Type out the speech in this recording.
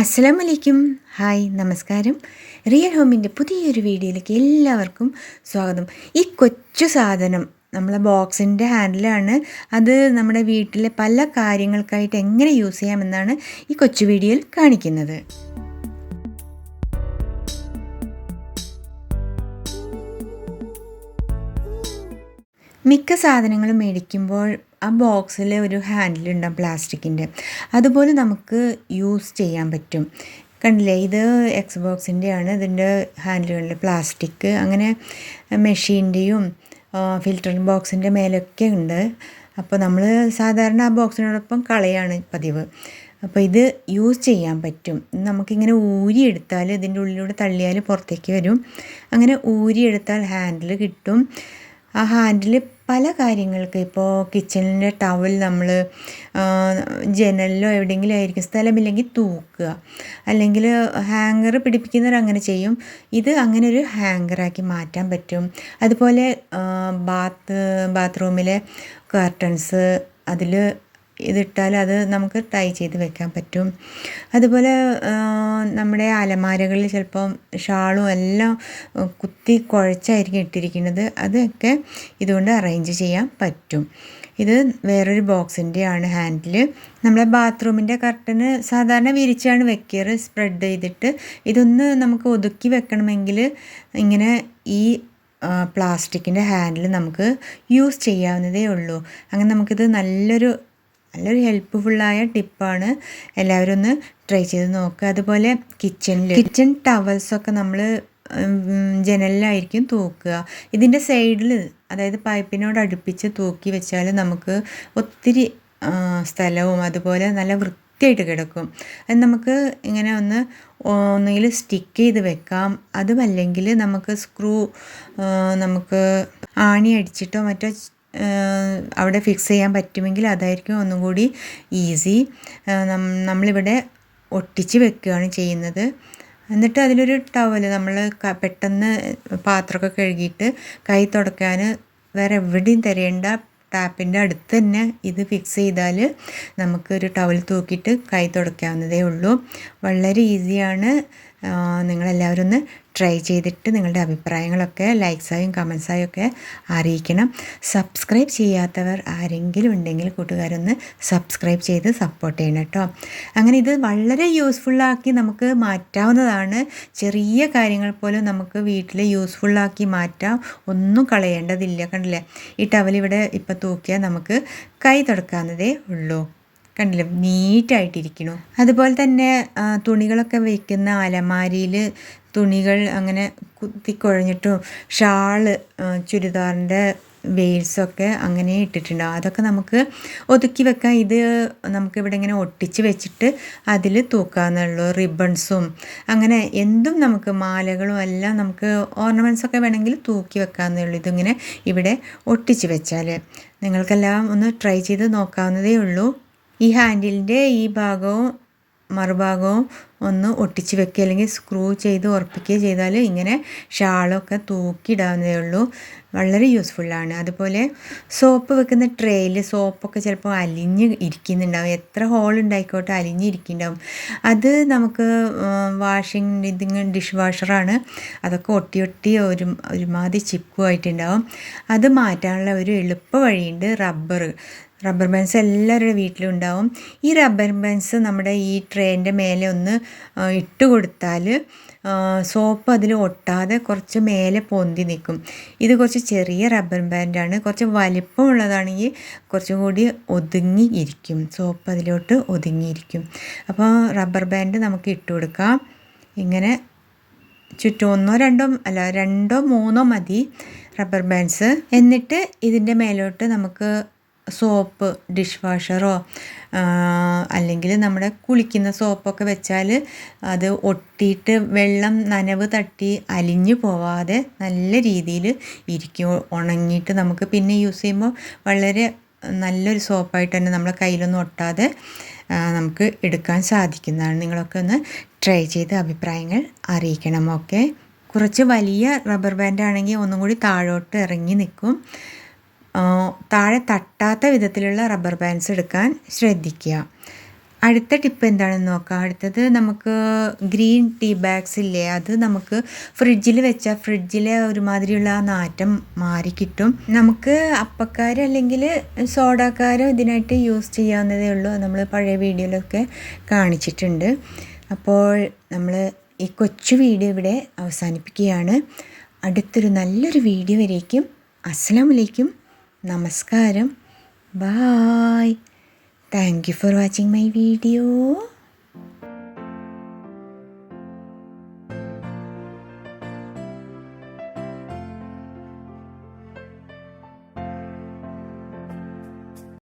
അസ്സലാമു വലൈക്കും ഹായ് നമസ്കാരം. റിയൽ ഹോമിന്റെ പുതിയൊരു വീഡിയോയിലേക്ക് എല്ലാവർക്കും സ്വാഗതം. ഈ കൊച്ചു സാധനം നമ്മളെ ബോക്സിന്റെ ഹാൻഡിലാണ്. അത് നമ്മുടെ വീട്ടിലെ പല കാര്യങ്ങൾക്കായിട്ട് എങ്ങനെ യൂസ് ചെയ്യാമെന്നാണ് ഈ കൊച്ചു വീഡിയോയിൽ കാണിക്കുന്നത്. മിക്ക സാധനങ്ങളും മേടിക്കുമ്പോൾ ആ ബോക്സിൽ ഒരു ഹാൻഡിൽ ഹാൻഡിലുണ്ടാവും പ്ലാസ്റ്റിക്കിന്റെ? അതുപോലെ നമുക്ക് യൂസ് ചെയ്യാൻ പറ്റും. കണ്ടില്ലേ? ഇത് എക്സ് ബോക്സിന്റെയാണ് ഇതിന്റെ ഹാൻഡിലുകളിൽ പ്ലാസ്റ്റിക് അങ്ങനെ മെഷീന്റെയും ഫിൽറ്റർ ബോക്സിന്റെ മേലൊക്കെ ഉണ്ട്. അപ്പോൾ നമ്മൾ സാധാരണ ആ ബോക്സിനോടൊപ്പം കളയാണ് പതിവ്. അപ്പോൾ ഇത് യൂസ് ചെയ്യാൻ പറ്റും. നമുക്കിങ്ങനെ ഊരിയെടുത്താൽ ഇതിന്റെ ഉള്ളിലൂടെ തള്ളിയാൽ പുറത്തേക്ക് വരും. അങ്ങനെ ഊരിയെടുത്താൽ ഹാൻഡിൽ കിട്ടും. ആ ഹാൻഡിൽ പല കാര്യങ്ങൾക്ക് ഇപ്പോൾ കിച്ചണിന്റെ ടവൽ നമ്മൾ ജനലിലോ എവിടെയെങ്കിലും ആയിരിക്കും സ്ഥലമില്ലെങ്കിൽ തൂക്കുക. അല്ലെങ്കിൽ ഹാങ്കർ പിടിപ്പിക്കുന്നവർ അങ്ങനെ ചെയ്യും. ഇത് അങ്ങനെ ഒരു ഹാങ്കറാക്കി മാറ്റാൻ പറ്റും. അതുപോലെ ബാത്ത് ബാത്റൂമിലെ കർട്ടൻസ് അതിൽ ഇതിട്ടാൽ അത് നമുക്ക് ടൈ ചെയ്ത് വെക്കാൻ പറ്റും. അതുപോലെ നമ്മുടെ അലമാരകളിൽ ചിലപ്പം ഷാളും എല്ലാം കുത്തി കുഴച്ചായിരിക്കും ഇട്ടിരിക്കുന്നത്. അതൊക്കെ ഇതുകൊണ്ട് അറേഞ്ച് ചെയ്യാൻ പറ്റും. ഇത് വേറൊരു ബോക്സിന്റെയാണ് ഹാൻഡിൽ നമ്മളെ ബാത്റൂമിന്റെ കർട്ടന് സാധാരണ വിരിച്ചാണ് വെക്കാറ്. സ്പ്രെഡ് ചെയ്തിട്ട് ഇതൊന്ന് നമുക്ക് ഒതുക്കി വെക്കണമെങ്കിൽ ഇങ്ങനെ ഈ പ്ലാസ്റ്റിക്കിന്റെ ഹാൻഡിൽ നമുക്ക് യൂസ് ചെയ്യാവുന്നതേ ഉള്ളൂ. അങ്ങനെ നമുക്കിത് നല്ലൊരു നല്ലൊരു ഹെൽപ്പ്ഫുള്ളായ ടിപ്പാണ്. എല്ലാവരും ഒന്ന് ട്രൈ ചെയ്ത് നോക്കുക അതുപോലെ കിച്ചണിൽ കിച്ചൺ ടവൽസൊക്കെ നമ്മൾ ജനലിലായിരിക്കും തൂക്കുക. ഇതിന്റെ സൈഡിൽ അതായത് പൈപ്പിനോട് അടുപ്പിച്ച് തൂക്കി വെച്ചാൽ നമുക്ക് ഒത്തിരി സ്ഥലവും അതുപോലെ നല്ല വൃത്തിയായിട്ട് കിടക്കും. അത് നമുക്ക് ഇങ്ങനെ ഒന്ന് ഒന്നുകിൽ സ്റ്റിക്ക് ചെയ്ത് വെക്കാം. അതുമല്ലെങ്കിൽ നമുക്ക് സ്ക്രൂ നമുക്ക് ആണി അടിച്ചിട്ടോ മറ്റോ അവിടെ ഫിക്സ് ചെയ്യാൻ പറ്റുമെങ്കിൽ അതായിരിക്കും ഒന്നും കൂടി ഈസി നമ്മളിവിടെ ഒട്ടിച്ച് വെക്കുകയാണ് ചെയ്യുന്നത്. എന്നിട്ട് അതിലൊരു ടവൽ നമ്മൾ പെട്ടെന്ന് പാത്രമൊക്കെ കഴുകിയിട്ട് കൈ തുടക്കാൻ വേറെ എവിടെയും തിരയേണ്ട ടാപ്പിന്റെ അടുത്ത് തന്നെ ഇത് ഫിക്സ് ചെയ്താൽ നമുക്കൊരു ടവൽ തൂക്കിയിട്ട് കൈ തുടക്കാവുന്നതേ ഉള്ളൂ. വളരെ ഈസിയാണ് നിങ്ങളെല്ലാവരും ഒന്ന് ട്രൈ ചെയ്തിട്ട് നിങ്ങളുടെ അഭിപ്രായങ്ങളൊക്കെ ലൈക്സായും കമൻസായും ഒക്കെ അറിയിക്കണം. സബ്സ്ക്രൈബ് ചെയ്യാത്തവർ ആരെങ്കിലും ഉണ്ടെങ്കിൽ കൂട്ടുകാരൊന്ന് സബ്സ്ക്രൈബ് ചെയ്ത് സപ്പോർട്ട് ചെയ്യണം കേട്ടോ. അങ്ങനെ ഇത് വളരെ യൂസ്ഫുള്ളാക്കി നമുക്ക് മാറ്റാവുന്നതാണ്. ചെറിയ കാര്യങ്ങൾ പോലും നമുക്ക് വീട്ടിൽ യൂസ്ഫുള്ളാക്കി മാറ്റാം ഒന്നും കളയേണ്ടതില്ല കണ്ടില്ലേ? ഈ ടവലിവിടെ ഇവിടെ ഇപ്പം തൂക്കിയാൽ നമുക്ക് കൈ തുടക്കാവുന്നതേ ഉള്ളൂ. കണ്ടില്ലേ? നീറ്റായിട്ടിരിക്കണു. അതുപോലെ തന്നെ തുണികളൊക്കെ വയ്ക്കുന്ന അലമാരിയിൽ തുണികൾ അങ്ങനെ കുത്തിക്കുഴഞ്ഞിട്ടും ഷാൾ ചുരിദാറിന്റെ വെയിൽസൊക്കെ അങ്ങനെ ഇട്ടിട്ടുണ്ടാവും അതൊക്കെ നമുക്ക് ഒതുക്കി വെക്കാം. ഇത് നമുക്ക് ഇവിടെ ഇങ്ങനെ ഒട്ടിച്ച് വെച്ചിട്ട് അതിൽ തൂക്കാമെന്നുള്ളൂ റിബൺസും അങ്ങനെ എന്തും നമുക്ക് മാലകളും എല്ലാം നമുക്ക് ഓർണമെന്റ്സൊക്കെ വേണമെങ്കിൽ തൂക്കി വെക്കാമെന്നുള്ളൂ ഇതിങ്ങനെ ഇവിടെ ഒട്ടിച്ച് വെച്ചാൽ. നിങ്ങൾക്കെല്ലാം ഒന്ന് ട്രൈ ചെയ്ത് നോക്കാവുന്നതേ ഉള്ളൂ. ഈ ഹാൻഡിലിന്റെ ഈ ഭാഗവും മറുഭാഗവും ഒന്ന് ഒട്ടിച്ച് വെക്കുക അല്ലെങ്കിൽ സ്ക്രൂ ചെയ്ത് ഉറപ്പിക്കുക ചെയ്താൽ ഇങ്ങനെ ഷാളൊക്കെ തൂക്കിയിടാവുന്നതേ ഉള്ളൂ. വളരെ യൂസ്ഫുള്ളാണ് അതുപോലെ സോപ്പ് വെക്കുന്ന ട്രേയിൽ സോപ്പൊക്കെ ചിലപ്പോൾ അലിഞ്ഞ് ഇരിക്കുന്നുണ്ടാവും. എത്ര ഹോൾ ഉണ്ടായിക്കോട്ടെ അലിഞ്ഞിരിക്കുന്നുണ്ടാവും അത് നമുക്ക് വാഷിംഗ് ഇതിങ് ഡിഷ് വാഷറാണ് അതൊക്കെ ഒട്ടി ഒട്ടി ഒരു ഒരുമാതിരി ചിപ്പുമായിട്ടുണ്ടാവും അത് മാറ്റാനുള്ള ഒരു എളുപ്പ വഴിയുണ്ട് റബ്ബർ റബ്ബർ ബാൻസ് എല്ലാവരുടെ വീട്ടിലും ഉണ്ടാവും. ഈ റബ്ബർ ബാൻസ് നമ്മുടെ ഈ ട്രെയിന്റെ മേലെ ഒന്ന് ഇട്ട് കൊടുത്താൽ സോപ്പ് അതിൽ ഒട്ടാതെ കുറച്ച് മേലെ പൊന്തി നിൽക്കും ഇത് കുറച്ച് ചെറിയ റബ്ബർ ബാൻഡാണ്. കുറച്ച് വലിപ്പമുള്ളതാണെങ്കിൽ കുറച്ചും കൂടി ഒതുങ്ങി ഇരിക്കും. സോപ്പ് അതിലോട്ട് ഒതുങ്ങിയിരിക്കും അപ്പോൾ റബ്ബർ ബാൻഡ് നമുക്ക് ഇട്ട് കൊടുക്കാം. ഇങ്ങനെ ചുറ്റും ഒന്നോ രണ്ടോ അല്ല രണ്ടോ മൂന്നോ മതി റബ്ബർ ബാൻഡ്സ്. എന്നിട്ട് ഇതിന്റെ മേലോട്ട് നമുക്ക് സോപ്പ് ഡിഷ് വാഷറോ അല്ലെങ്കിൽ നമ്മുടെ കുളിക്കുന്ന സോപ്പൊക്കെ വെച്ചാൽ അത് ഒട്ടിയിട്ട് വെള്ളം നനവ് തട്ടി അലിഞ്ഞു പോവാതെ നല്ല രീതിയിൽ ഇരിക്കും. ഉണങ്ങിയിട്ട് നമുക്ക് പിന്നെ യൂസ് ചെയ്യുമ്പോൾ വളരെ നല്ലൊരു സോപ്പായിട്ട് തന്നെ നമ്മളെ കയ്യിലൊന്നും ഒട്ടാതെ നമുക്ക് എടുക്കാൻ സാധിക്കുന്നതാണ്. നിങ്ങളൊക്കെ ഒന്ന് ട്രൈ ചെയ്ത് അഭിപ്രായങ്ങൾ അറിയിക്കണം ഓക്കെ? കുറച്ച് വലിയ റബ്ബർ ബാൻഡ് ആണെങ്കിൽ ഒന്നും കൂടി താഴോട്ട് ഇറങ്ങി നിൽക്കും. താഴെ തട്ടാത്ത വിധത്തിലുള്ള റബ്ബർ ബാൻഡ്സ് എടുക്കാൻ ശ്രദ്ധിക്കുക. അടുത്ത ടിപ്പ് എന്താണെന്ന് നോക്കാം. അടുത്തത് നമുക്ക് ഗ്രീൻ ടീ ബാഗ്സ് ഇല്ലേ? അത് നമുക്ക് ഫ്രിഡ്ജിൽ വെച്ചാൽ ഫ്രിഡ്ജിലെ ഒരുമാതിരിയുള്ള നാറ്റം മാറിക്കിട്ടും നമുക്ക് അപ്പക്കാർ അല്ലെങ്കിൽ സോഡാക്കാരോ ഇതിനായിട്ട് യൂസ് ചെയ്യാവുന്നതേ ഉള്ളൂ. നമ്മൾ പഴയ വീഡിയോയിലൊക്കെ കാണിച്ചിട്ടുണ്ട്. അപ്പോൾ നമ്മൾ ഈ കൊച്ചു വീഡിയോ ഇവിടെ അവസാനിപ്പിക്കുകയാണ്. അടുത്തൊരു നല്ലൊരു വീഡിയോ വരേക്കും. അസ്സാം വലൈക്കും നമസ്കാരം bye Thank you for watching my video.